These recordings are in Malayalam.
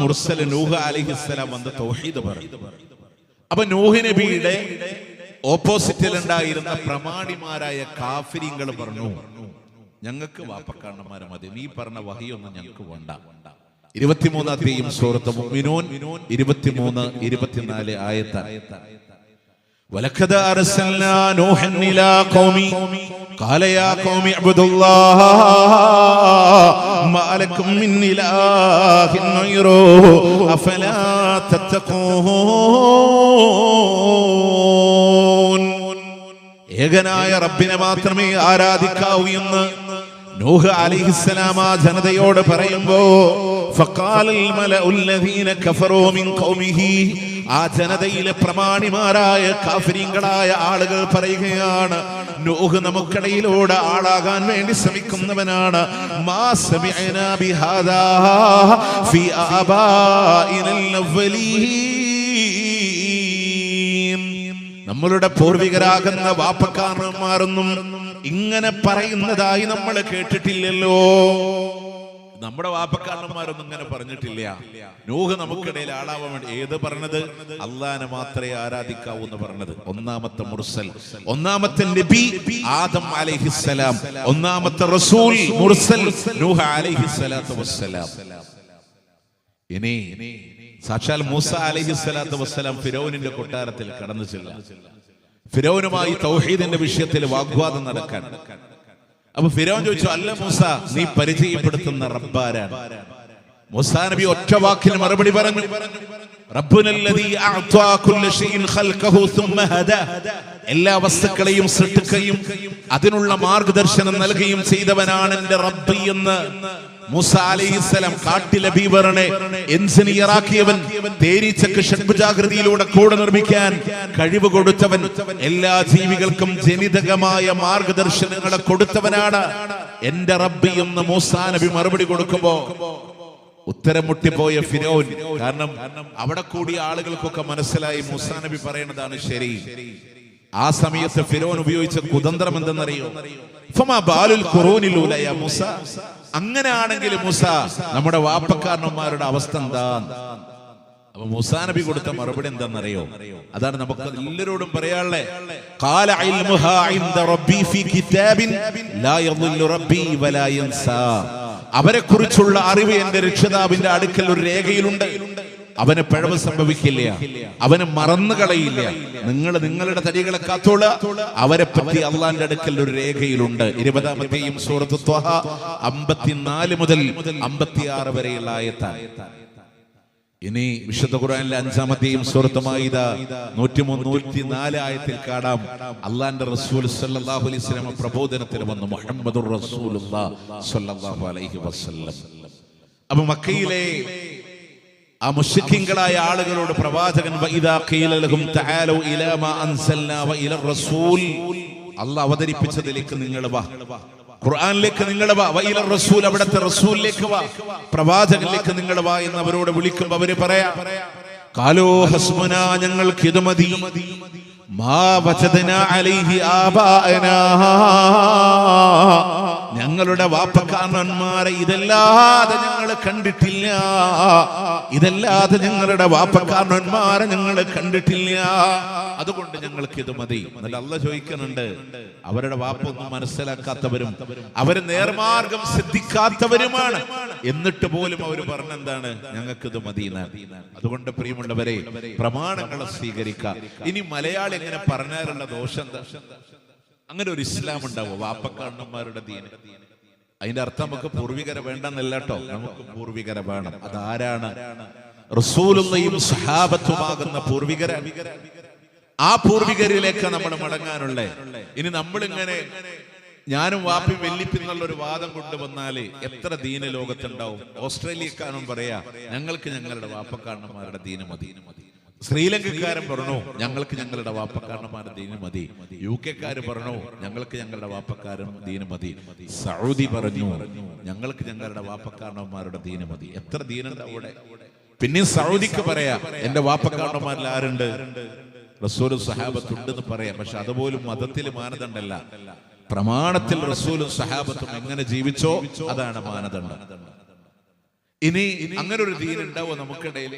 മുർസൽ നൂഹ് അലിഹിസ്സലാം വന്ന് തൗഹീദ് പറഞ്ഞു. അപ്പൊ നൂഹ് നബിയുടെ ഓപ്പോസിറ്റിൽ ഉണ്ടായിരുന്ന പ്രമാണിമാരായ കാഫിരിങ്ങൾ പറഞ്ഞു ഞങ്ങൾക്ക് വാപ്പക്കാരണന്മാരെ മതി. നീ പറഞ്ഞ വഹിയൊന്നും ഞങ്ങൾക്ക് വേണ്ട. ഇരുപത്തിമൂന്നാത്തെയും സൂറത്ത് മുഅ്മിനൂൻ ഇരുപത്തിമൂന്ന് ഇരുപത്തിനാല് ആയത്ത. ولقد أرسلنا نوحا إلى قومي قال يا قوم اعبدوا الله ما لكم من إله غيره أفلا تتقون ഏകനായ റബ്ബിനെ മാത്രമേ ആരാധിക്കാവൂ എന്ന് നൂഹ് അലിഹിസ്സലാം ആ ജനതയോട് പറയുമ്പോ ഫഖാലൽ മലഉൽ ലദീന കഫറൂ മിൻ ഖൗമിഹി ആ ജനതയിലെ പ്രമാണിമാരായ കാഫിരീങ്ങളായ ആളുകൾ പറയുകയാണ് നോഹ് നമുക്കിടയിലൂടെ ആളാകാൻ വേണ്ടി ശ്രമിക്കുന്നവനാണ്. നമ്മളുടെ പൂർവികരാകുന്ന വാപ്പക്കാരന്മാരൊന്നും ഇങ്ങനെ പറയുന്നതായി നമ്മൾ കേട്ടിട്ടില്ലല്ലോ. നമ്മുടെ വാപ്പക്കാരന്മാരൊന്നും ഇങ്ങനെ പറഞ്ഞിട്ടില്ല. നൂഹ് നമുക്കിടയിൽ ആളാവാൻ വേണ്ടി ഏത് പറഞ്ഞത്? അള്ളാനെ മാത്രമേ ആരാധിക്കാവൂ എന്ന് പറഞ്ഞത്. ഒന്നാമത്തെ മുർസൽ. ഒന്നാമത്തെ നബി ആദം അലൈഹിസ്സലാം. ഒന്നാമത്തെ റസൂൽ മുർസൽ നൂഹ അലൈഹിസ്സലാത്തു വസ്സലാം. ഇനി സാക്ഷാൽ മൂസ അലഹി സ്വലാത്തു വസ്സലാം ഫിരോനിന്റെ കൊട്ടാരത്തിൽ കടന്നു ചെല്ലാം. ഫിരോനുമായി തൗഹീദിന്റെ വിഷയത്തിൽ വാഗ്വാദം നടക്കാൻ നടക്കാൻ. അപ്പൊ ഫിരോൻ ചോദിച്ചു അല്ല മൂസ നീ പരിചയപ്പെടുത്തുന്ന റബ്ബാരാണ്. മൂസാ നബി ഒറ്റ വാക്കിന് മറുപടി പറഞ്ഞു എല്ലാ വസ്തുക്കളെയും സൃഷ്ടിക്കുകയും അതിനുള്ള മാർഗദർശനം നൽകുകയും ചെയ്തവനാണ് എന്റെ റബ്ബി എന്ന് മൂസ അലൈഹിസ്സലാം കാട്ടിലെ ബീവറിനെ എഞ്ചിനീയറാക്കിയവൻ തേനീച്ചക്ക് ഷഡ്ഭുജാകൃതിയിലൂടെ കൂടെ നിർമ്മിക്കാൻ കഴിവ് കൊടുത്തവൻ എല്ലാ ജീവികൾക്കും ജനിതകമായ മാർഗദർശനങ്ങളെ കൊടുത്തവനാണ്. എന്റെ റബ്ബി എന്ന് മൂസാ നബി മറുപടി കൊടുക്കുമ്പോ ഉത്തരം മുട്ടിപ്പോയ ഫിരോൻ കാരണം അവിടെ കൂടിയ ആളുകൾക്കൊക്കെ മനസ്സിലായി മൂസാ നബി പറയുന്നതാണ് ശരി. ആ സമയത്ത് ഫിരോൻ ഉപയോഗിച്ച കുതന്ത്രം എന്തെന്നറിയോ? ഫമാ ബാലുൽ ഖുറൂനിലൂലയ മൂസ. അങ്ങനെയാണെങ്കിൽ മൂസ നമ്മുടെ വാപ്പക്കാരന്മാരുടെ അവസ്ഥ എന്താ? അപ്പൊ മൂസാ നബി കൊടുത്ത മറുപടി എന്താണെന്നറിയോ? അതാണ് നമുക്ക് എല്ലാവരോടും പറയാനുള്ളേ. അവരെ കുറിച്ചുള്ള അറിവ് എന്റെ രക്ഷിതാവിന്റെ അടുക്കൽ ഒരു രേഖയിലുണ്ട്. അവന് പിഴവ് സംഭവിക്കില്ല. അവന് മറന്നു കളയില്ല. നിങ്ങൾ നിങ്ങളുടെ തടികളെ കാത്തോള. അവരെ പറ്റി അള്ളാന്റെ അടുക്കൽ ഒരു രേഖയിലുണ്ട്. ഇരുപതാമത്തെയും സൂറത്ത് അമ്പത്തിനാല് മുതൽ അമ്പത്തിയാറ് വരെയുള്ള ആയത്താണ് ഇനി വിശുദ്ധ ഖുറാനിലെ അഞ്ചാമത്തെയും സുഹൃത്തുമായി ഇതാ നൂറ്റിമൂന്ന് നൂറ്റി നാല് ആയത്തിൽ കാണാം. അള്ളാന്റെ റസൂൽ സല്ലല്ലാഹു അലൈഹി പ്രബോധനത്തിന് വന്നു. മുഹമ്മദ് അലൈഹി അപ്പൊ മക്കയിലെ ആ മുശ്രിക്കീങ്ങളായ ആളുകളോട് പ്രവാചകൻ അല്ലാഹ് അവതരിപ്പിച്ചതിലേക്ക് നിങ്ങൾ വാ. ഖുർആനിലേക്ക് നിങ്ങൾ വാ. വഇല റസൂൽ അവിടുത്തെ റസൂലിലേക്ക് വാ. പ്രവാചകനിലേക്ക് നിങ്ങൾ വാ എന്ന് അവരോട് വിളിക്കുമ്പോ അവർ പറയാ കാലോ ഹസ്മുന ഞങ്ങൾക്ക് ഇത് മതി. മാ വചദന അലൈഹി ആബാഅനാ. ഞങ്ങളുടെ വാപ്പക്കാരന്മാരെ ഇതല്ലാതെ ഞങ്ങൾ കണ്ടിട്ടില്ല. ഇതല്ലാതെ ഞങ്ങളുടെ വാപ്പക്കാരന്മാരെ ഞങ്ങൾ കണ്ടിട്ടില്ല. അതുകൊണ്ട് ഞങ്ങൾക്ക് ഇത് മതി. എന്നിട്ട് അല്ല ചോദിക്കുന്നുണ്ട് അവരുടെ വാപ്പൊന്നും മനസ്സിലാക്കാത്തവരും അവർ നേർമാർഗം സിദ്ധിക്കാത്തവരുമാണ്. എന്നിട്ട് പോലും അവർ പറഞ്ഞെന്താണ് ഞങ്ങൾക്ക് ഇത് മതി അതുകൊണ്ട് പ്രിയമുള്ളവരെ പ്രമാണങ്ങളെ സ്വീകരിക്കുക. ഇനി മലയാളി എങ്ങനെ പറഞ്ഞാലുള്ള ദോഷം അങ്ങനെ ഒരു ഇസ്ലാം ഉണ്ടാവും? വാപ്പക്കാണന്മാരുടെ ദീന് അതിന്റെ അർത്ഥം നമുക്ക് പൂർവികര വേണ്ടെന്നല്ല കേട്ടോ. നമുക്ക് പൂർവികര വേണം. അതാരാണ്? റസൂലുള്ളയും സഹാബത്തുമാകുന്ന പൂർവികര. ആ പൂർവികരിലേക്ക് നമ്മൾ മടങ്ങാനുള്ള. ഇനി നമ്മളിങ്ങനെ ഞാനും വാപ്പി വെല്ലിപ്പിന്നുള്ള ഒരു വാദം കൊണ്ടുവന്നാൽ എത്ര ദീന ലോകത്തുണ്ടാവും? ഓസ്ട്രേലിയക്കാരും പറയാ ഞങ്ങൾക്ക് ഞങ്ങളുടെ വാപ്പക്കാരന്മാരുടെ ദീന മതി. ശ്രീലങ്കക്കാരൻ പറഞ്ഞു ഞങ്ങൾക്ക് ഞങ്ങളുടെ വാപ്പക്കാരന്മാരുടെ ദീന മതി. യു കെക്കാർ പറഞ്ഞു ഞങ്ങൾക്ക് ഞങ്ങളുടെ വാപ്പക്കാരൻ ദീന മതി. സൗദി പറഞ്ഞു ഞങ്ങൾക്ക് ഞങ്ങളുടെ വാപ്പക്കാരന്മാരുടെ ദീന മതി. എത്ര ദീനുണ്ട് അവിടെ? പിന്നെ സൗദിക്ക് പറയാ എന്റെ വാപ്പക്കാരന്മാരിൽ ആരുണ്ട്? റസൂലും സഹാബത്തുണ്ടെന്ന് പറയാം. പക്ഷെ അതുപോലും മതത്തിൽ മാനദണ്ഡല്ല. പ്രമാണത്തിൽ റസൂലും സഹാബത്തും എങ്ങനെ ജീവിച്ചോ അതാണ് മാനദണ്ഡം. ഇനി അങ്ങനെ ഒരു ദീനുണ്ടാവോ നമുക്കിടയിൽ?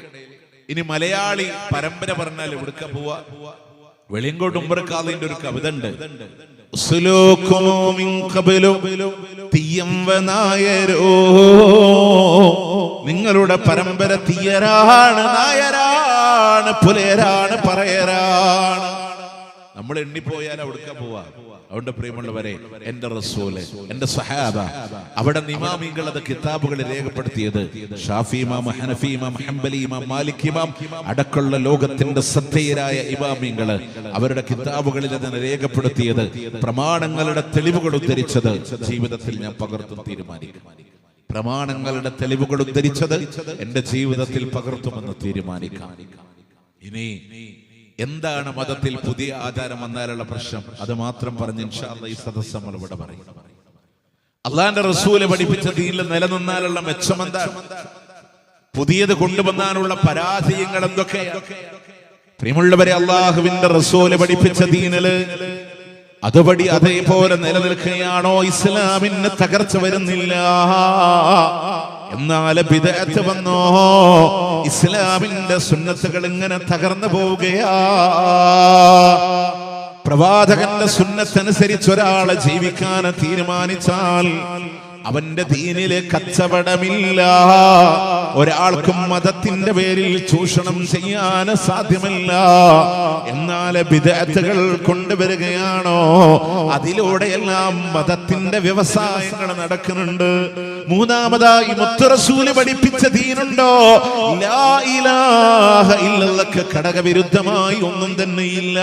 ഇനി മലയാളി പരമ്പര പറഞ്ഞാൽ എവിടുക്ക പോവാ? വെളിയങ്കോട്ട് ഉമ്പറക്കാതിന്റെ ഒരു കവിത ഉണ്ട്. നായരോ? നിങ്ങളുടെ പരമ്പര തീയരാണ് നായരാണ് പുലയരാണ് പറയരാണ്. നമ്മൾ എണ്ണിപ്പോയാൽ അവിടുക്ക പോവാ. അതുകൊണ്ട് പ്രിയമുള്ളവരെ എന്റെ റസൂൽ എന്റെ സഹാബ അവിടെ നിമാമികൾ അത് കിതാബുകളിൽ രേഖപ്പെടുത്തിയത്. ഷാഫി ഇമാം ഹനഫി ഇമാം ഇമാം മാലിക് ഇമാം അടക്കമുള്ള ലോകത്തിന്റെ ശ്രദ്ധേയരായ ഇമാമിങ്ങൾ അവരുടെ കിതാബുകളിൽ അതിനെ രേഖപ്പെടുത്തിയത് പ്രമാണങ്ങളുടെ തെളിവുകൾ ഉദ്ധരിച്ചത്. ജീവിതത്തിൽ ഞാൻ പകർത്തും തീരുമാനിക്കും. പ്രമാണങ്ങളുടെ തെളിവുകൾ ഉദ്ധരിച്ചത് എന്റെ ജീവിതത്തിൽ പകർത്തുമെന്ന് തീരുമാനിക്കാം. ഇനി എന്താണ് മതത്തിൽ പുതിയ ആചാരം വന്നാലുള്ള പ്രശ്നം? അത് മാത്രം പറഞ്ഞ് ഈ സദസ് നമ്മൾ ഇവിടെ പറയും. അള്ളാന്റെ റസൂൽ പഠിപ്പിച്ച ദീനിൽ നിലനിന്നാലുള്ള മെച്ചം പുതിയത് കൊണ്ടുവന്നാനുള്ള പരാജയങ്ങൾ എന്തൊക്കെയാണ് പ്രിയമുള്ളവരെ അള്ളാഹുവിന്റെ റസൂൽ പഠിപ്പിച്ച ദീനിൽ അതുപടി അതേപോലെ നിലനിൽക്കുകയാണോ? ഇസ്ലാമിന് തകർച്ച വരുന്നില്ല. എന്നാൽ വിദഗ്ധ വന്നോ? ഇസ്ലാമിന്റെ സുന്നത്തുകൾ ഇങ്ങനെ തകർന്നു പോവുകയാ. പ്രവാചകന്റെ സുന്നത്തനുസരിച്ച് ഒരാളെ ജീവിക്കാൻ തീരുമാനിച്ചാൽ അവന്റെ ദീനിൽ കച്ചവടമില്ല. ഒരാൾക്കും മതത്തിന്റെ പേരിൽ ചൂഷണം ചെയ്യാൻ സാധ്യമല്ല. എന്നാൽ വിദഗ്ധകൾ കൊണ്ടുവരികയാണോ? അതിലൂടെയെല്ലാം മതത്തിന്റെ വ്യവസായങ്ങൾ നടക്കുന്നുണ്ട്. മൂന്നാമതായി മുത്തറസൂൽ പഠിപ്പിച്ച ദീനുണ്ടോ? ഘടകവിരുദ്ധമായി ഒന്നും തന്നെ ഇല്ല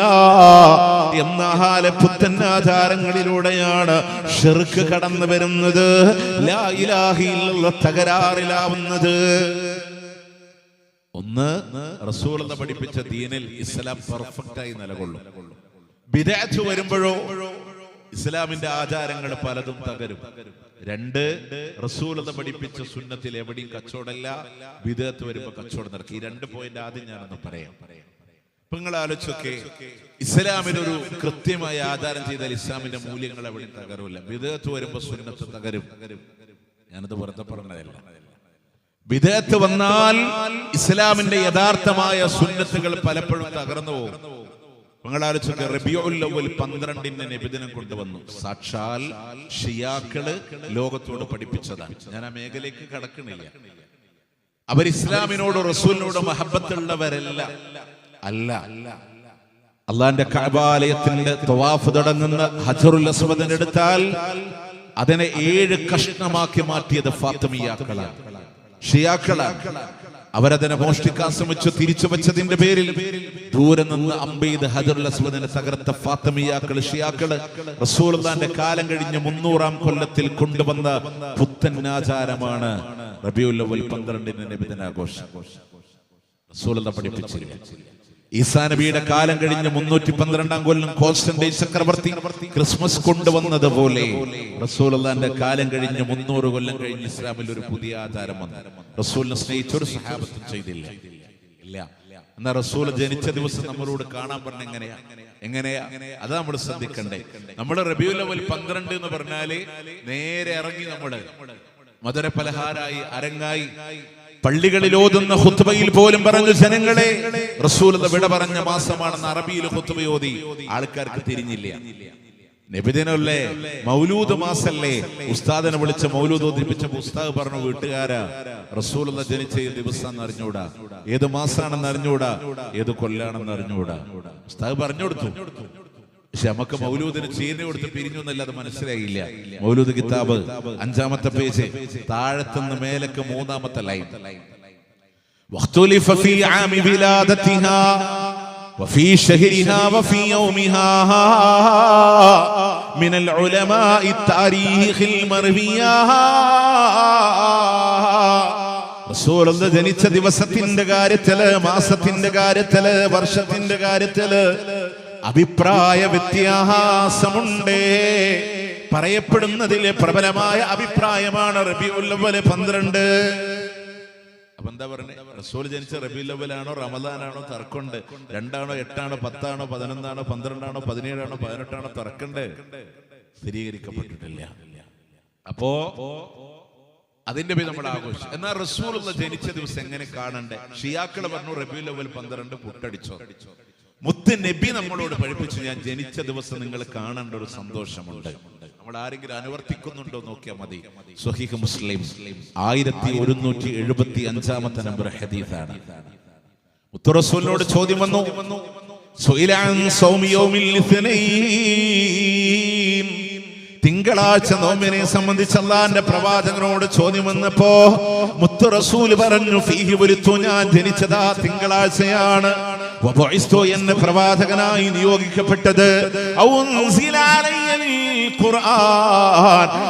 എന്നാൽ പുത്തൻ ആചാരങ്ങളിലൂടെയാണ് ഷെർക്ക് കടന്നു വരുന്നത്. തകരാറിലാവുന്നത്. ഒന്ന് റസൂൽ എന്ന് പഠിപ്പിച്ച ദീനിൽ ഇസ്ലാം പെർഫെക്റ്റ് ആയി നിലകൊള്ളും. വിദേശ വരുമ്പോഴോ ഇസ്ലാമിന്റെ ആചാരങ്ങൾ പലതും തകരും. രണ്ട് എന്ന് പഠിപ്പിച്ച സുന്നത്തിൽ എവിടെയും കച്ചവടമല്ല. വിദേഹത്ത് വരുമ്പോ കച്ചവടം നടക്കും. ഈ രണ്ട് പോയിന്റ് ആദ്യം ഞാനൊന്ന് പറയാം പറയാം. ഇപ്പൊ നിങ്ങൾ ആലോചിച്ചൊക്കെ ഇസ്ലാമിനൊരു കൃത്യമായ ആധാരം ചെയ്താൽ ഇസ്ലാമിന്റെ മൂല്യങ്ങൾ എവിടെയും തകരൂല്ല വിദേഹത്ത് വരുമ്പോ സുന്നത്ത് തകരും. ഞാനത് വെറുതെ പറഞ്ഞതല്ല. വിദേഹത്ത് വന്നാൽ ഇസ്ലാമിന്റെ യഥാർത്ഥമായ സുന്നത്തുകൾ പലപ്പോഴും തകർന്നു പോകും. നിങ്ങൾ ആലോചിച്ചൊക്കെ റബിയുൽ അവ്വൽ പന്ത്രണ്ടിന് നിബിധനം കൊണ്ടുവന്നു. സാക്ഷാൽ ഷിയാക്കൾ ലോകത്തോട് പഠിപ്പിച്ചതാണ്. ഞാൻ ആ മേഖലയ്ക്ക് കടക്കണില്ല. അവർ ഇസ്ലാമിനോട് റസൂലിനോട് മഹബത്തുള്ളവരല്ല. അല്ല. അള്ളാന്റെ കഅബാലയത്തിന്റെ തവാഫ് തുടങ്ങുന്ന ഹജറുൽ അസ്വദിന് അതിനെ ഏഴ് കഷ്ണമാക്കി മാറ്റിയത് ഫാത്തിമിയാക്കളാണ്. ഷിയാക്കളാണ്. അവരതിനെ മോഷ്ടിക്കാൻ ശ്രമിച്ചു തിരിച്ചു വെച്ചതിന്റെ പേരിൽ ദൂരെ നിന്ന് അമ്പെയ്ത് ഹജറുൽ അസ്വദിനെ തകർത്ത ഫാത്തമിയാക്കൾ ഷിയാക്കൾ റസൂലുള്ളാന്റെ കാലം കഴിഞ്ഞ് മുന്നൂറാം കൊല്ലത്തിൽ കൊണ്ടുവന്ന പുത്തൻ ആചാരമാണ് റബിയുല്ലവൽ അവൽ പന്ത്രണ്ടിന് നബിദിനാഘോഷം. റസൂലുള്ള പഠിപ്പിച്ചില്ല ഈസാ നബിയുടെ കാലം കഴിഞ്ഞ് മുന്നൂറ്റി പന്ത്രണ്ടാം കൊല്ലം കോൺസ്റ്റന്റൈൻ ചക്രവർത്തി ക്രിസ്മസ് കൊണ്ടുവന്നത് പോലെ റസൂലിന്റെ കാലം കഴിഞ്ഞ് മുന്നൂറ് കൊല്ലം കഴിഞ്ഞ് ഇസ്ലാമിൽ ഒരു പുതിയ ആചാരം വന്നു. റസൂലിനെ സ്നേഹിച്ച ഒരു സഹാബത്തും ചെയ്തില്ല. ഇല്ല. എന്നാ റസൂൽ ജനിച്ച ദിവസം നമ്മളോട് കാണാൻ പറഞ്ഞ എങ്ങനെയാ? എങ്ങനെയാ? അത് നമ്മൾ ശ്രദ്ധിക്കണ്ടേ. നമ്മുടെ റബിയു ലെവൽ പന്ത്രണ്ട് എന്ന് പറഞ്ഞാൽ നേരെ ഇറങ്ങി നമ്മൾ മധുര പലഹാരായി അരങ്ങായി പള്ളികളിൽ ഓതുന്ന ഹുത്തുബയിൽ പോലും പറഞ്ഞു ജനങ്ങളെ റസൂൽ വിട പറഞ്ഞ മാസമാണെന്ന് അറബിയിൽ ഹുത്തുബ ഓതി ആൾക്കാർക്ക് തിരിഞ്ഞില്ല. നബിദിനല്ലേ? മൗലൂദ് മാസല്ലേ? ഉസ്താദിനെ വിളിച്ച് മൗലൂദ് ഓതിപ്പിച്ച ഉസ്താദ് പറഞ്ഞു വീട്ടുകാരാ റസൂൽ ജനിച്ച ഈ ദിവസം അറിഞ്ഞൂടാ ഏത് മാസാണെന്ന് അറിഞ്ഞൂടാ ഏത് കൊല്ലാണെന്ന് അറിഞ്ഞൂടാ ഉസ്താദ് പറഞ്ഞു കൊടുത്തു. പക്ഷെ നമുക്ക് മൗലൂദിന് ചീന കൊടുത്ത് പിരിഞ്ഞു എന്നല്ലാതെ മനസ്സിലായില്ല മൗലൂദ് കിതാബ് അഞ്ചാമത്തെ പേജ് താഴത്തുനിന്ന് മേലക്ക് മൂന്നാമത്തെ ലൈൻ واختلف في عام ولادتها وفي شهرها وفي يومها من العلماء التاريخ المروية റസൂലുള്ള ജനിച്ച ദിവസത്തിന്റെ കാര്യത്തില് മാസത്തിന്റെ കാര്യത്തില് വർഷത്തിന്റെ കാര്യത്തില് അഭിപ്രായ വ്യത്യാസമുണ്ട്. പറയപ്പെടുന്നതിലെ പ്രബലമായ അഭിപ്രായമാണ് റബിയുല്ലവൽ പന്ത്രണ്ട്. അപ്പൊ എന്താ പറഞ്ഞത് റസൂൽ ജനിച്ച റബിഉല്ലവലാണോ റമദാനാണോ തർക്കമുണ്ട്? രണ്ടാണോ എട്ടാണോ പത്താണോ പതിനൊന്നാണോ പന്ത്രണ്ടാണോ പതിനേഴാണോ പതിനെട്ടാണോ തർക്കണ്ട് സ്ഥിരീകരിക്കപ്പെട്ടിട്ടില്ല. അപ്പോ അതിന്റെ പേര് നമ്മൾ ആഘോഷിച്ചു. എന്നാൽ റസൂലുള്ള ജനിച്ച ദിവസം എങ്ങനെ കാണണ്ടേ? ഷിയാക്കൾ പറഞ്ഞു റബി ലെവൽ പന്ത്രണ്ട് പുട്ടടിച്ചോ? മുത്ത് നബി നമ്മളോട് പഠിപ്പിച്ചു ഞാൻ ജനിച്ച ദിവസം നിങ്ങൾ കാണേണ്ട ഒരു സന്തോഷമുണ്ട്. നമ്മൾ ആരെങ്കിലും അനുവർത്തിക്കുന്നുണ്ടോ നോക്കിയാൽ മതി. സുഹീഖ് മുസ്ലിം ആയിരത്തി ഒരുന്നൂറ്റി എഴുപത്തി അഞ്ചാമത്തെ നമ്പർ ഹദീസാണ്. മുത്തുറസൂലിനോട് ചോദ്യം വന്നു. തിങ്കളാഴ്ച നോമ്പിനെ സംബന്ധിച്ച് അള്ളാന്റെ പ്രവാചകനോട് ചോദ്യം വന്നപ്പോ മുത്തു റസൂൽ പറഞ്ഞു ഫീഹി വരുത്തു ഞാൻ ജനിച്ചതാ തിങ്കളാഴ്ചയാണ്. എന്ന പ്രവാചകനായി നിയോഗിക്കപ്പെട്ടത്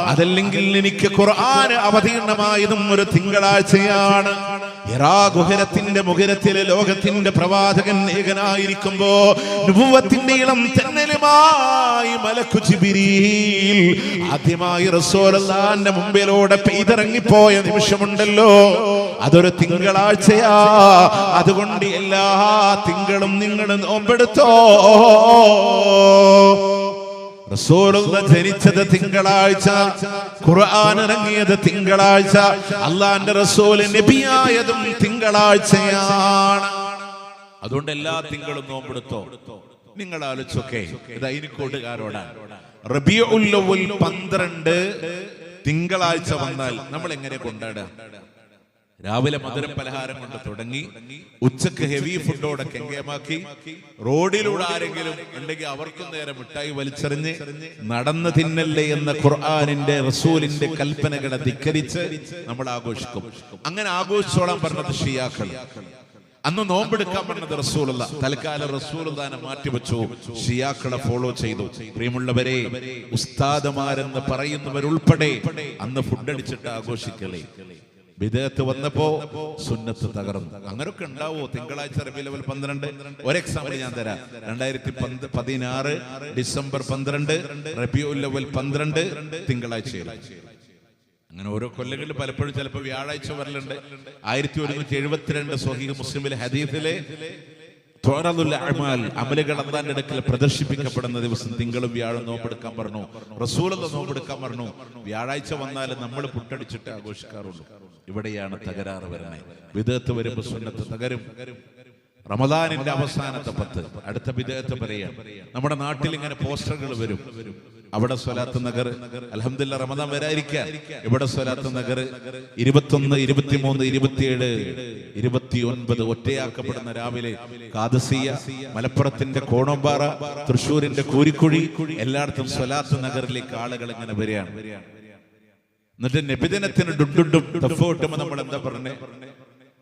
അതല്ലെങ്കിൽ എനിക്ക് ഖുർആൻ അവതീർണമായതും ഒരു തിങ്കളാഴ്ചയാണ്. ഇറാ ഗുഹരത്തിന്റെ മുഖരത്തിലെ ലോകത്തിന്റെ പ്രവാചകൻ ഏകനായിരിക്കുമ്പോ നുബുവത്തിന്റെ ഇളം തെന്നലുമായി മലക്കു ആദ്യമായി റസോലാന്റെ മുമ്പിലൂടെ പെയ്തിറങ്ങിപ്പോയ നിമിഷമുണ്ടല്ലോ. അതൊരു തിങ്കളാഴ്ചയാ. അതുകൊണ്ട് എല്ലാ തിങ്കളും നിങ്ങൾ നോമ്പെടുത്തോ. ജനിച്ചത് തിങ്കളാഴ്ച. ഖുർആൻ ഇറങ്ങിയത് തിങ്കളാഴ്ച. അള്ളാന്റെ റസൂൽ നബിയായതും തിങ്കളാഴ്ചയാണ്. അതുകൊണ്ട് എല്ലാ തിങ്കളും നോമ്പെടുത്തോ. നിങ്ങൾ ആലോചിച്ചൊക്കെ ഇനി അയിനിക്കോട്ടുകാരോടാണ് റബിയുൽ പന്ത്രണ്ട് തിങ്കളാഴ്ച വന്നാൽ നമ്മൾ എങ്ങനെ കൊണ്ടാടുക? രാവിലെ മധുര പലഹാരം കൊണ്ട് തുടങ്ങി ഉച്ചയ്ക്ക് ഹെവി ഫുഡോടെ കെങ്കേമാക്കി റോഡിലൂടെ ആരെങ്കിലും ഉണ്ടെങ്കിൽ അവർക്കും നേരെ മിഠായി വലിച്ചെറിഞ്ഞ് നടന്നു തിന്നല്ലേ എന്ന ഖുർആാനിന്റെ റസൂലിന്റെ കൽപ്പനകളെ ധിക്കരിച്ച് നമ്മൾ ആഘോഷിക്കും. അങ്ങനെ ആഘോഷിച്ചോളാൻ പറഞ്ഞത് ഷിയാക്കൾ അന്ന് നോമ്പെടുക്കാൻ പറഞ്ഞത് റസൂലുള്ള തൽക്കാലം റസൂലുള്ളാനെ മാറ്റിവെച്ചു ഷിയാക്കളെ ഫോളോ ചെയ്തു. പ്രിയമുള്ളവരെ ഉസ്താദമാരെന്ന് പറയുന്നവരുൾപ്പെടെ അന്ന് ഫുഡടിച്ചിട്ട് ആഘോഷിക്കലേ. വിദേഹത്ത് വന്നപ്പോ സുന്നത്ത് തകർന്നു. അങ്ങനൊക്കെ ഉണ്ടാവോ? തിങ്കളാഴ്ച റബി ലെവൽ പന്ത്രണ്ട്. ഒരു എക്സാമ്പിൾ ഞാൻ തരാം. രണ്ടായിരത്തി പതിനാറ് ഡിസംബർ പന്ത്രണ്ട് റബിയുൽ ലെവൽ പന്ത്രണ്ട് തിങ്കളാഴ്ച അങ്ങനെ ഓരോ കൊല്ലങ്ങളിൽ പലപ്പോഴും ചിലപ്പോൾ വ്യാഴാഴ്ച വരലുണ്ട്. ആയിരത്തി ഒരുന്നൂറ്റി എഴുപത്തിരണ്ട് സ്വഹീ മുസ്ലിമിലെ ഹദീഫിലെ അമലുകൾ അള്ളാന്റെ അടുക്കൽ പ്രദർശിപ്പിക്കപ്പെടുന്ന ദിവസം തിങ്കളും വ്യാഴം നോമ്പെടുക്കാൻ പറഞ്ഞു. റസൂലത നോമ്പെടുക്കാൻ പറഞ്ഞു. വ്യാഴാഴ്ച വന്നാൽ നമ്മൾ പുട്ടടിച്ചിട്ട് ആഘോഷിക്കാറുള്ളൂ. ഇവിടെയാണ് തകരാറ് വരുന്നത്. വിദേഹത്ത് വരുമ്പോ സുന്നത്ത് തകരും. റമദാനിന്റെ അവസാനത്തെ പത്ത്. അടുത്ത വിദേഹത്ത് പറയാം നമ്മുടെ നാട്ടിൽ ഇങ്ങനെ പോസ്റ്ററുകൾ വരും. അവിടെ സ്വലാത്ത് നഗർ. അലഹമില്ല റമദാൻ വരാതിരിക്കാൻ. ഇവിടെ സ്വലാത്ത് നഗർ. ഇരുപത്തൊന്ന് ഇരുപത്തിമൂന്ന് ഇരുപത്തിയേഴ് ഇരുപത്തിയൊൻപത് ഒറ്റയാക്കപ്പെടുന്ന രാവിലെ കാതസിയ മലപ്പുറത്തിന്റെ കോണമ്പാറ തൃശ്ശൂരിന്റെ കൂരിക്കുഴി എല്ലായിടത്തും സ്വലാത്ത് നഗറിലേക്ക് ആളുകൾ ഇങ്ങനെ വരികയാണ്. എന്നിട്ട് നബിദിനത്തിന് ഡുഡുഡും തഫോട്ടുമ്പോ നമ്മൾ എന്താ പറഞ്ഞേ?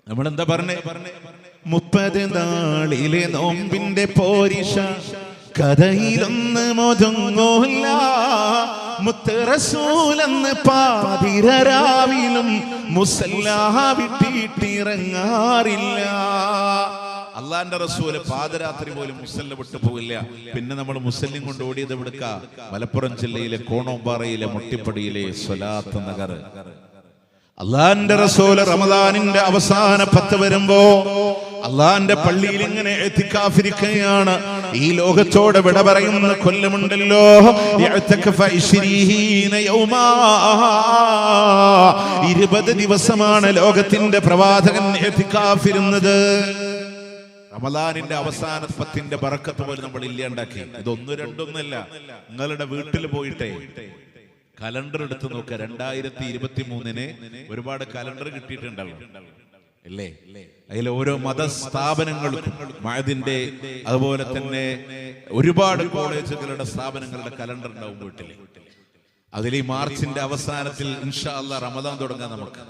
നമ്മൾ എന്താ പറഞ്ഞേ? മുപ്പത് നാളിലെ നോമ്പിന്റെ പോരിഷ കഥയിലൊന്ന് മൊതുങ്ങൂല. മുത്തറസൂലെന്ന് പാതിരാവിലും മുസല്ലാ വിട്ടിട്ടിറങ്ങാറില്ല. അള്ളാന്റെ റസൂൽ പാതരാത്രി പോലും മുസല്ല വിട്ടു പോകില്ല പിന്നെ നമ്മൾ മുസല്ലിം കൊണ്ട് ഓടിയത് എവിടുക്ക? മലപ്പുറം ജില്ലയിലെ കോണോമ്പാറയിലെ മുട്ടിപ്പടിയിലെ സ്വലാത്ത് നഗർ. അള്ളാന്റെ റസൂൽ റമദാനിന്റെ അവസാന പത്ത് വരുമ്പോ അള്ളാന്റെ പള്ളിയിൽ ഇങ്ങനെ എത്തിക്കാഫിരിക്കുകയാണ്. ഈ ലോകത്തോട് വിട പറയുന്ന കൊല്ലമുണ്ടല്ലോ. ഇരുപത് ദിവസമാണ് ലോകത്തിന്റെ പ്രവാചകൻ എത്തിക്കാഫിരുന്നത്. റമദാനിന്റെ അവസാന പത്തിന്റെ ബറക്കത്ത് പോലും നമ്മൾ ഇല്ലാണ്ടാക്കി. ഇതൊന്നും രണ്ടൊന്നല്ല നിങ്ങളുടെ വീട്ടിൽ പോയിട്ടേ കലണ്ടർ എടുത്ത് നോക്കുക രണ്ടായിരത്തി ഇരുപത്തി മൂന്നിന് ഒരുപാട് കലണ്ടർ കിട്ടിയിട്ടുണ്ടല്ലോ അല്ലേ അതിൽ ഓരോ മതസ്ഥാപനങ്ങൾക്കും മഴതിന്റെ അതുപോലെ തന്നെ ഒരുപാട് കോളേജുകളുടെ സ്ഥാപനങ്ങളുടെ കലണ്ടർ ഉണ്ടാവും വീട്ടിൽ അതിൽ ഈ മാർച്ചിന്റെ അവസാനത്തിൽ ഇൻഷാ അല്ല റമദാൻ തുടങ്ങാൻ നമുക്ക്.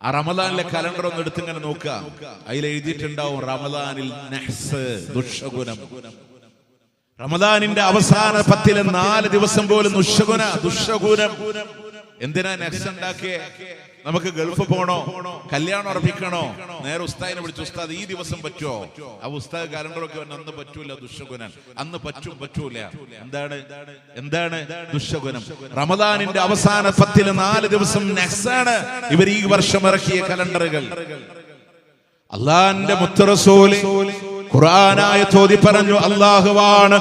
ആ റമദാനിലെ കലണ്ടർ ഒന്ന് എടുത്തിങ്ങനെ നോക്കുക. അതിൽ എഴുതിയിട്ടുണ്ടാവും റമദാനിൽ ദുഷഗുണം റമദാനിന്റെ അവസാന പത്തിലെ നാല് ദിവസം പോലും ദുഷഗുന ദുഷഗുനം എന്തിനാ നെക്സ് ഉണ്ടാക്കിയേ? നമുക്ക് ഗൾഫ് പോണോ? കല്യാണം ഉറപ്പിക്കണോ? നേരെ ഉസ്താദിനെ വിളിച്ചു ഉസ്താദ് ഈ ദിവസം പറ്റുമോ ആ ഉസ്താദ് കലണ്ടറൊക്കെ പറഞ്ഞു അന്ന് പറ്റൂല ദുഷ്യഗുനൻ അന്ന് പറ്റും പറ്റൂല. എന്താണ്? എന്താണ്? ദുഷ്യഗുനം റമദാനിന്റെ അവസാന പത്തിൽ നാല് ദിവസം നെക്സാണ് ഇവർ ഈ വർഷം ഇറക്കിയ കലണ്ടറുകൾ. അള്ളാന്റെ മുത്തറസോൽ. ഖുർആനായ തോതി പറഞ്ഞു അള്ളാഹുവാണ്.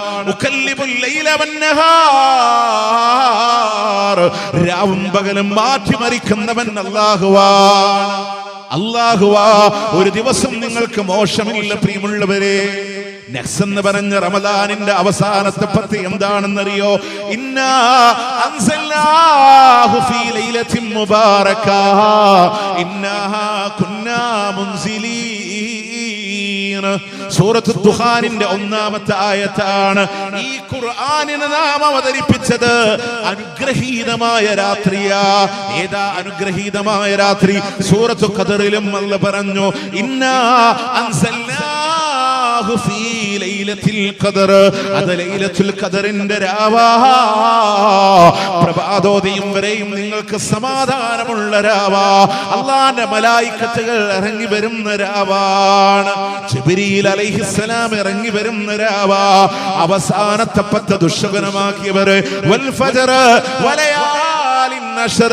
രാവും പകലും മാറ്റിമറിക്കുന്നവൻ അള്ളാഹുവാണ് അള്ളാഹുവാ ഒരു ദിവസം നിങ്ങൾക്ക് മോശമില്ല പ്രിയമുള്ളവരെ. നെക്സ് എന്ന് പറഞ്ഞ റമദാനിന്റെ അവസാനത്തെ പത്തി എന്താണെന്നറിയോ? ഇന്നാ സൂറത്ത് ദുഹാനിന്റെ ഒന്നാമത്തെ ആയത്താണ് ഈ ഖുർആനിനെ നാം അവതരിപ്പിച്ചത് അനുഗ്രഹീതമായ രാത്രിയാ. ഏതാ അനുഗ്രഹീതമായ രാത്രി? സൂറത്ത് ഖദറിലും അല്ല പറഞ്ഞു ഇന്നാ ഫീ ലൈലത്തിൽ പ്രഭാതോദയം വരെയും നിങ്ങൾക്ക് സമാധാനമുള്ള രാവാ. അള്ളാന്റെ മലായിക്കത്തുകൾ ഇറങ്ങി വരുന്ന രാവാണ്. ജിബ്രീൽ അലൈഹിസ്സലാം ഇറങ്ങി വരുന്ന രാവാ. അവസാനത്തെ പത്ത് ദുഷകരമാക്കിയവര് വൽ നശർ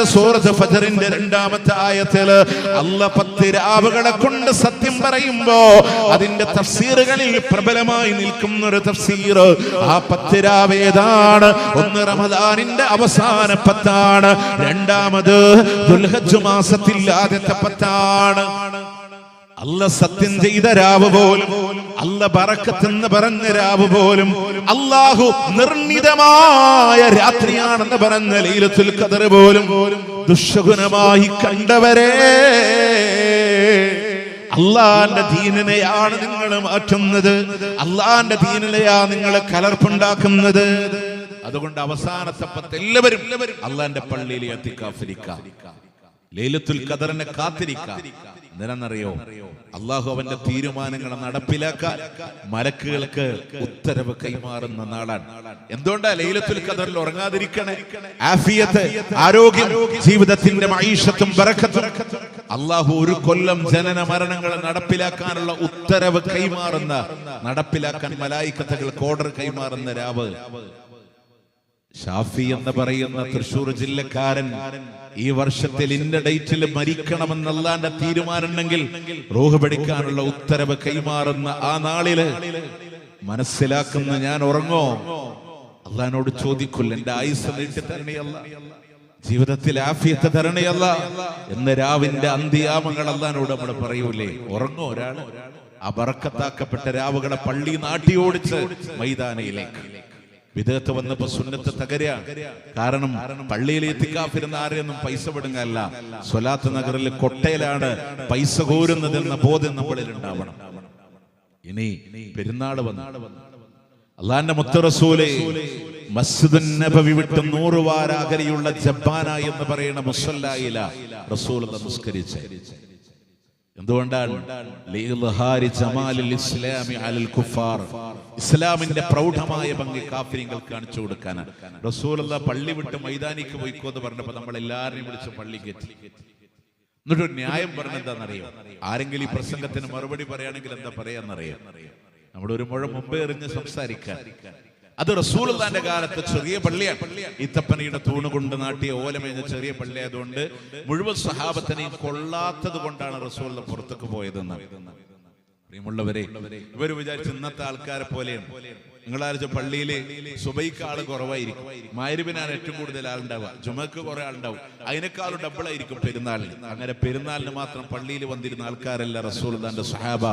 സൂറത്ത് ഫജറിന്റെ രണ്ടാമത്തെ ആയത്തിൽ അല്ല പത്ത് രാവുകളെ കൊണ്ട് സത്യം പറയുമ്പോ അതിന്റെ തഫ്സീറുകളിൽ പ്രബലമായി നിൽക്കുന്ന ഒരു തഫ്സീർ. ആ പത്ത് രാവ് ഒന്ന് റമദാനിന്റെ അവസാന പത്താണ്. രണ്ടാമത് ദുൽഹജ്ജ് മാസത്തിൽ ആദ്യത്തെ പത്താണ്. അല്ല സത്യം ചെയ്ത രാവ് പോലും അല്ല പറക്കത്തെന്ന് പറഞ്ഞ രാവ് പോലും അള്ളാഹു നിർണിതമായ രാത്രിയാണെന്ന് പറഞ്ഞ ലീലത്തിൽ കതറ് പോലും ദുഷഗുണമായി കണ്ടവരെ. അള്ളാന്റെ ദീനനെയാണ് നിങ്ങൾ മാറ്റുന്നത് അള്ളാന്റെ ദീനനെയാ നിങ്ങൾ കലർപ്പുണ്ടാക്കുന്നത്. അതുകൊണ്ട് അവസാനത്തെ പത്ത് എല്ലാവരും അള്ളാന്റെ പള്ളിയിൽ എത്തിക്കാഫിരിക്കാം ലൈലത്തുൽ ഖദറിനെ കാത്തിരിക്കാം. എന്തിനാണെന്നറിയോ? അള്ളാഹു അവന്റെ തീരുമാനങ്ങൾ നടപ്പിലാക്കാൻ മലക്കുകൾക്ക് ഉത്തരവ് കൈമാറുന്ന നാളാണ്. എന്തുകൊണ്ടാ ലൈലത്തുൽ ഖദറിൽ ഉറങ്ങാതിരിക്കണേ? ആഫിയത്ത് ആരോഗ്യം ജീവിതത്തിന്റെ മൈഷത്തും ബറക്കത്തും. അള്ളാഹു ഒരു കൊല്ലം ജനന മരണങ്ങൾ നടപ്പിലാക്കാനുള്ള ഉത്തരവ് കൈമാറുന്ന നടപ്പിലാക്കാൻ മലായിക്കത്തകൾക്ക് ഓർഡർ കൈമാറുന്ന രാവ്. ഷാഫി എന്ന് പറയുന്ന തൃശൂർ ജില്ലക്കാരൻ ഈ വർഷത്തിൽ ഇന്ന ഡേറ്റിൽ മരിക്കണമെന്നല്ലാന്റെ തീരുമാനമുണ്ടെങ്കിൽ റൂഹ് പഠിക്കാനുള്ള ഉത്തരവ് കൈമാറുന്ന ആ നാളിൽ മനസ്സിലാക്കുന്ന ഞാൻ ഉറങ്ങോ? അള്ളഹാനോട് ചോദിക്കുല്ല എന്റെ ആയുസ് നീട്ടി തരണയല്ല. ജീവിതത്തിൽ ആഫിയത്ത് തരണയല്ല. എന്ന് രാവിന്റെ അന്ത്യാമങ്ങൾ അള്ളഹാനോട് നമ്മൾ പറയൂലേ? ഉറങ്ങോ ഒരാൾ? ആ ബറക്കത്താക്കപ്പെട്ട രാവുകളെ പള്ളി നാട്ടിയോടിച്ച് മൈതാനയിലേക്ക്. വിദേഹത്ത് വന്നപ്പോ സുന്നത്ത് തകര. കാരണം പള്ളിയിൽ എത്തിക്കാഫിരുന്ന ആരെയൊന്നും പൈസ വിടുങ്ങല്ല. സ്വലാത്ത് നഗറിൽ കൊട്ടയിലാണ് പൈസ കോരുന്നതെന്ന ബോധം നമ്മളിൽ ഉണ്ടാവണം. ഇനി പെരുന്നാൾ വന്നു. അള്ളാന്റെ മുത്തറസൂലെ മസ്ജിദ് നബവി വിട്ട് നൂറ് വാരാകരിയുള്ള ജപ്പാന എന്ന് പറയുന്ന മുസല്ലായില റസൂൽ നമസ്കരിച്ച് എന്തുകൊണ്ടാണ്? ഇസ്ലാമിന്റെ പ്രൗഢമായ ഭംഗി കാഫിരിങ്ങൾ കാണിച്ചു കൊടുക്കാനാണ്. റസൂലുള്ള പള്ളി വിട്ട് മൈതാനിക്ക് പോയിക്കോ എന്ന് പറഞ്ഞപ്പോ നമ്മൾ എല്ലാവരെയും വിളിച്ച് പള്ളി കയറ്റി. എന്നിട്ട് ന്യായം പറഞ്ഞെന്താണെന്നറിയോ ആരെങ്കിലും ഈ പ്രസംഗത്തിന് മറുപടി പറയുകയാണെങ്കിൽ എന്താ പറയാന്നറിയോ? നമ്മുടെ ഒരു മുഴ മുമ്പേ എറിഞ്ഞ് സംസാരിക്കാൻ. അത് റസൂലുള്ളാന്റെ കാലത്ത് ചെറിയ പള്ളിയാണ്. ഇത്തപ്പനയുടെ തൂണ് കൊണ്ട് നാട്ടിയ ഓലമേഞ്ഞ ചെറിയ പള്ളിയായതുകൊണ്ട് മുഴുവൻ സഹാബത്തിനെയും കൊള്ളാത്തത് കൊണ്ടാണ് റസൂൽ പുറത്തേക്ക് പോയതെന്ന്. പ്രിയമുള്ളവരെ ഇവർ വിചാരിച്ച ഇന്നത്തെ ആൾക്കാരെ പോലെയാണ്. നിങ്ങളാലോചിച്ച പള്ളിയിൽ സുബൈക്ക് കുറവായിരിക്കും. മായരുവിനാണ് ഏറ്റവും കൂടുതൽ ആളുണ്ടാവുക. ജുമക്ക് കുറെ ആളുണ്ടാവും. അതിനേക്കാളും ഡബിൾ ആയിരിക്കും പെരുന്നാളിന്. അങ്ങനെ പെരുന്നാളിന് മാത്രം പള്ളിയിൽ വന്നിരുന്ന ആൾക്കാരല്ല റസൂൽ തന്റെ സഹാബ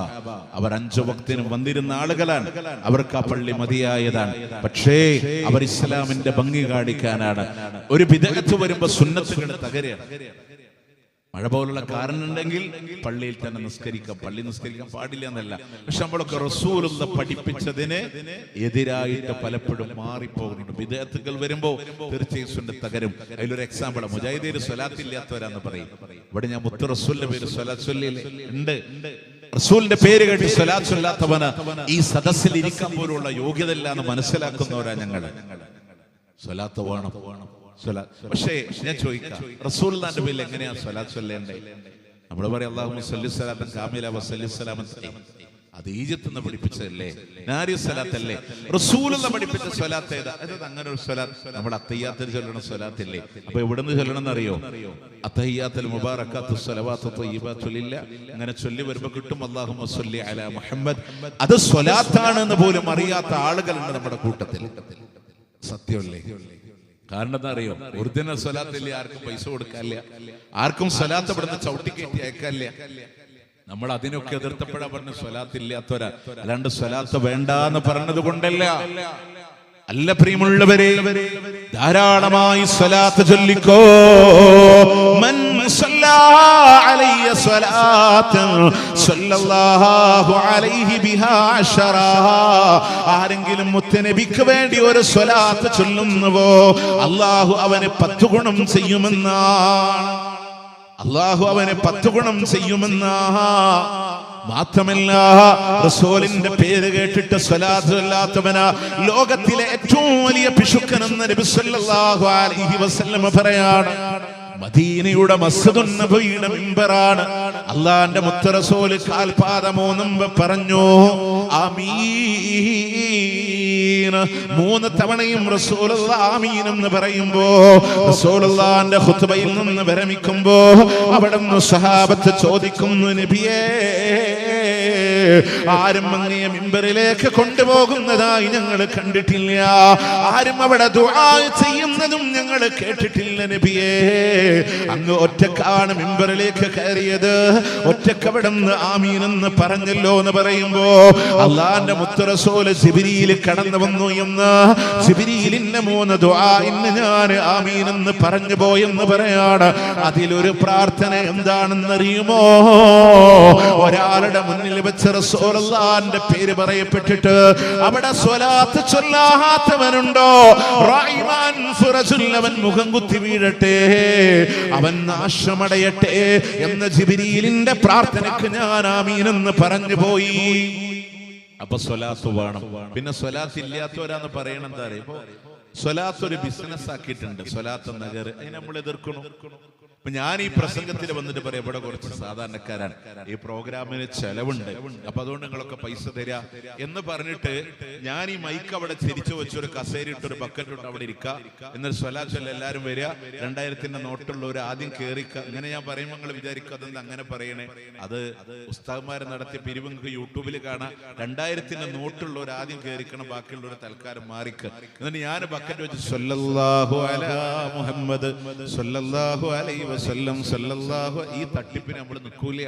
അവർ അഞ്ചു ഭക്തിനും വന്നിരുന്ന ആളുകളാണ്. അവർക്ക് ആ പള്ളി മതിയായതാണ്. പക്ഷേ അവർ ഇസ്ലാമിന്റെ ഭംഗി കാണിക്കാനാണ്. ഒരു വിദഗ്ധ വരുമ്പോ സുന്നത്തുകൾ തകരുകയാണ്. മഴ പോലുള്ള കാരണം ഉണ്ടെങ്കിൽ പള്ളിയിൽ തന്നെ നിസ്കരിക്കാം. പള്ളി നിസ്കരിക്കാൻ പാടില്ല എന്നല്ല. പക്ഷെ നമ്മളൊക്കെ റസൂലുള്ള പഠിപ്പിച്ചതിന് എതിരായിട്ട് പലപ്പോഴും മാറിപ്പോകുന്നുണ്ട്. വിദേഹത്തുകൾ വരുമ്പോ തീർച്ചയായും തകരും. അതിലൊരു എക്സാമ്പിൾ മുജാഹിദീര് സ്വലാത്തില്ലാത്തവരാന്ന് പറയും. ഇവിടെ ഞാൻ മുത്തു റസൂലിന്റെ പേര് ഉണ്ട്. റസൂലിന്റെ പേര് കേട്ട് സ്വലാത്ത് ചൊല്ലാത്തവന് ഈ സദസ്സിൽ ഇരിക്കാൻ പോലുള്ള യോഗ്യത ഇല്ല എന്ന് മനസ്സിലാക്കുന്നവരാ ഞങ്ങൾ സ്വലാത്ത് വേണം. പക്ഷേ ഞാൻ ചോദിക്കാം. റസൂലിന്റെ പേരിൽ എങ്ങനെയാ സ്വലാത്ത് ചൊല്ലേണ്ടേ? നമ്മൾ പറയാം അള്ളാഹു സല്ലി കാമില വസല്ലി അത് ഈജിപ്ത് നിന്ന് പഠിപ്പിച്ചതല്ലേ? നാരി സ്വലാത്തല്ലേ? റസൂൽ എന്ന് പഠിപ്പിച്ച സ്വലാത്ത് ഏതാ? അതായത് അങ്ങനെ ഒരു സ്വലാത്ത്? നമ്മൾ അത്തയ്യാത്തിൽ ചൊല്ലണ സ്വലാത്തില്ലേ? അപ്പൊ എവിടെ നിന്ന് ചൊല്ലണം എന്നറിയോ അത്തയ്യാത്തിൽ മുബാറക്കാത്തു സ്വലവാത്തു ചൊല്ലില്ല അങ്ങനെ ചൊല്ലി വരുമ്പോ കിട്ടും സ്വല്ലി അലാ മുഹമ്മദ്. അത് സ്വലാത്താണ് എന്ന് പോലും അറിയാത്ത ആളുകളുണ്ട് നമ്മുടെ കൂട്ടത്തിൽ. സത്യമല്ലേ കാരണം എന്താ അറിയോ ഒറിജിനൽ സ്വലാത്തില്ലേ? ആർക്കും പൈസ കൊടുക്കാനില്ല. ആർക്കും സ്വലാത്ത് ഇവിടുന്ന് ചവിട്ടിക്കയറ്റി അയക്കാനില്ല. നമ്മൾ അതിനൊക്കെ എതിർത്തപ്പോഴാ പറഞ്ഞ സ്വലാത്തില്ലാത്തവരാ. അല്ലാണ്ട് സ്വലാത്ത് വേണ്ട എന്ന് പറഞ്ഞത് കൊണ്ടല്ല. അല്ല പ്രിയമുള്ളവരെ ധാരാളമായി സ്വലാത്ത് ചൊല്ലിക്കോ. മൻ സല്ലാ صلاة صلى സല്ലല്ലാഹു അലൈഹി بها عشرا. ആരെങ്കിലും മുത്തനബിക്ക് വേണ്ടി ഒരു സ്വലാത്ത് ചൊല്ലുന്നുവോ? അള്ളാഹു അവന് പത്തു ഗുണം ചെയ്യുമെന്നാണ് അള്ളാഹു അവനെ പത്ത് ഗുണം ചെയ്യുമെന്നാ. മാത്രമല്ല റസൂലിന്റെ പേര് കേട്ടിട്ട് സ്വലാത്ത് അല്ലാത്തവനാ ലോകത്തിലെ ഏറ്റവും വലിയ പിശുക്കൻ എന്ന് നബി സല്ലല്ലാഹു അലൈഹി വസല്ലം പറയാണ്. മദീനയുടെ മസ്ജിദുന്നബിയുടെ മിമ്പറാണ്. അള്ളാന്റെ മുത്തറസോൽ കാൽപാദമോന്നും പറഞ്ഞു ആമീൻ മൂന്ന് തവണയും റസൂലുള്ളാഹി ആമീൻ എന്ന് പറയുമ്പോ റസൂലുള്ളാന്റെ ഖുത്ബയിൽ നിന്ന് വിരമിക്കുമ്പോ അവിടെ നിന്ന് സഹാബത്ത് ചോദിക്കുന്നു നബിയേ ആരും അങ്ങയെ മിമ്പറിലേക്ക് കൊണ്ടുപോകുന്നതായി ഞങ്ങൾ കണ്ടിട്ടില്ല. ആരും അവിടെ ദുആ ചെയ്യുന്നതും ഞങ്ങൾ കേട്ടിട്ടില്ല നബിയേ. അങ്ങ് ഒറ്റക്കാണ് മിമ്പറിലേക്ക് കയറിയത്. ഒറ്റക്കവിടുന്ന് ആമീനെന്ന് പറഞ്ഞല്ലോ എന്ന് പറയുമ്പോ അള്ളാന്റെ മുത്തറസോൽ സിബിരിയിൽ കടന്നു വന്നു എന്ന് സിബിരിയിലിന്റെ മൂന്ന് ദുആ ഇന്ന് ഞാൻ ആമീൻ എന്ന് പറഞ്ഞു പോയെന്ന് പറയാണ്. അതിലൊരു പ്രാർത്ഥന എന്താണെന്നറിയുമോ? ഒരാളുടെ മുന്നിൽ വെച്ച് റസൂലുള്ളാന്റെ പേര് പറയപ്പെട്ടിട്ട് അവിടെ സ്വലാത്ത് ചൊല്ലാത്തവനുണ്ടോ റഹ്മാൻ മുഖം കുത്തി വീഴട്ടെ. അവൻ നാശമടയട്ടെ എന്ന ജിബിരിയിലിന്റെ പ്രാർത്ഥനയ്ക്ക് ഞാൻ ആമീനെന്ന് പറഞ്ഞു പോയി. അപ്പൊ സ്വലാത്ത് വേണം. പിന്നെ സ്വലാത്ത് ഇല്ലാത്തവരാന്ന് പറയണം എന്താ അറിയോ? സ്വലാത്ത് ഒരു ബിസിനസ് ആക്കിയിട്ടുണ്ട്. സ്വലാത്ത് നഗർ. അതിനെ നമ്മൾ എതിർക്കണം? അപ്പൊ ഞാൻ ഈ പ്രസംഗത്തിൽ വന്നിട്ട് പറയാം ഇവിടെ കുറച്ച് സാധാരണക്കാരാണ്. ഈ പ്രോഗ്രാമിന് ചെലവുണ്ട്. അപ്പൊ അതുകൊണ്ട് നിങ്ങളൊക്കെ പൈസ തരാ എന്ന് പറഞ്ഞിട്ട് ഞാൻ ഈ മൈക്ക് അവിടെ തിരിച്ചു വെച്ചൊരു ഒരു കസേര ഇട്ട് ഒരു ബക്കറ്റ് ഇട്ട് അവിടെ ഇരിക്കുക എന്നിട്ട് സ്വലാച്ചല്ല എല്ലാരും വരിക രണ്ടായിരത്തിന്റെ നോട്ടുള്ളവർ ആദ്യം കേറിക്ക ഇങ്ങനെ ഞാൻ പറയുമ്പോൾ നിങ്ങൾ വിചാരിക്കുക അതെന്ന് അങ്ങനെ പറയണേ. അത് ഉസ്താദ്മാർ നടത്തിയ പിരിവ് നിങ്ങൾക്ക് യൂട്യൂബിൽ കാണാം. രണ്ടായിരത്തിന്റെ നോട്ടുള്ളവർ ആദ്യം കേറിക്കണം ബാക്കിയുള്ളവർ തൽക്കാലം മാറിക്ക. എന്നിട്ട് ഞാൻ ബക്കറ്റ് വെച്ച് അലാ മുഹമ്മദ് അലൈഹി വസല്ലം സല്ലല്ലാഹു ഈ തട്ടിപ്പിന് നമ്മൾ നിൽക്കൂല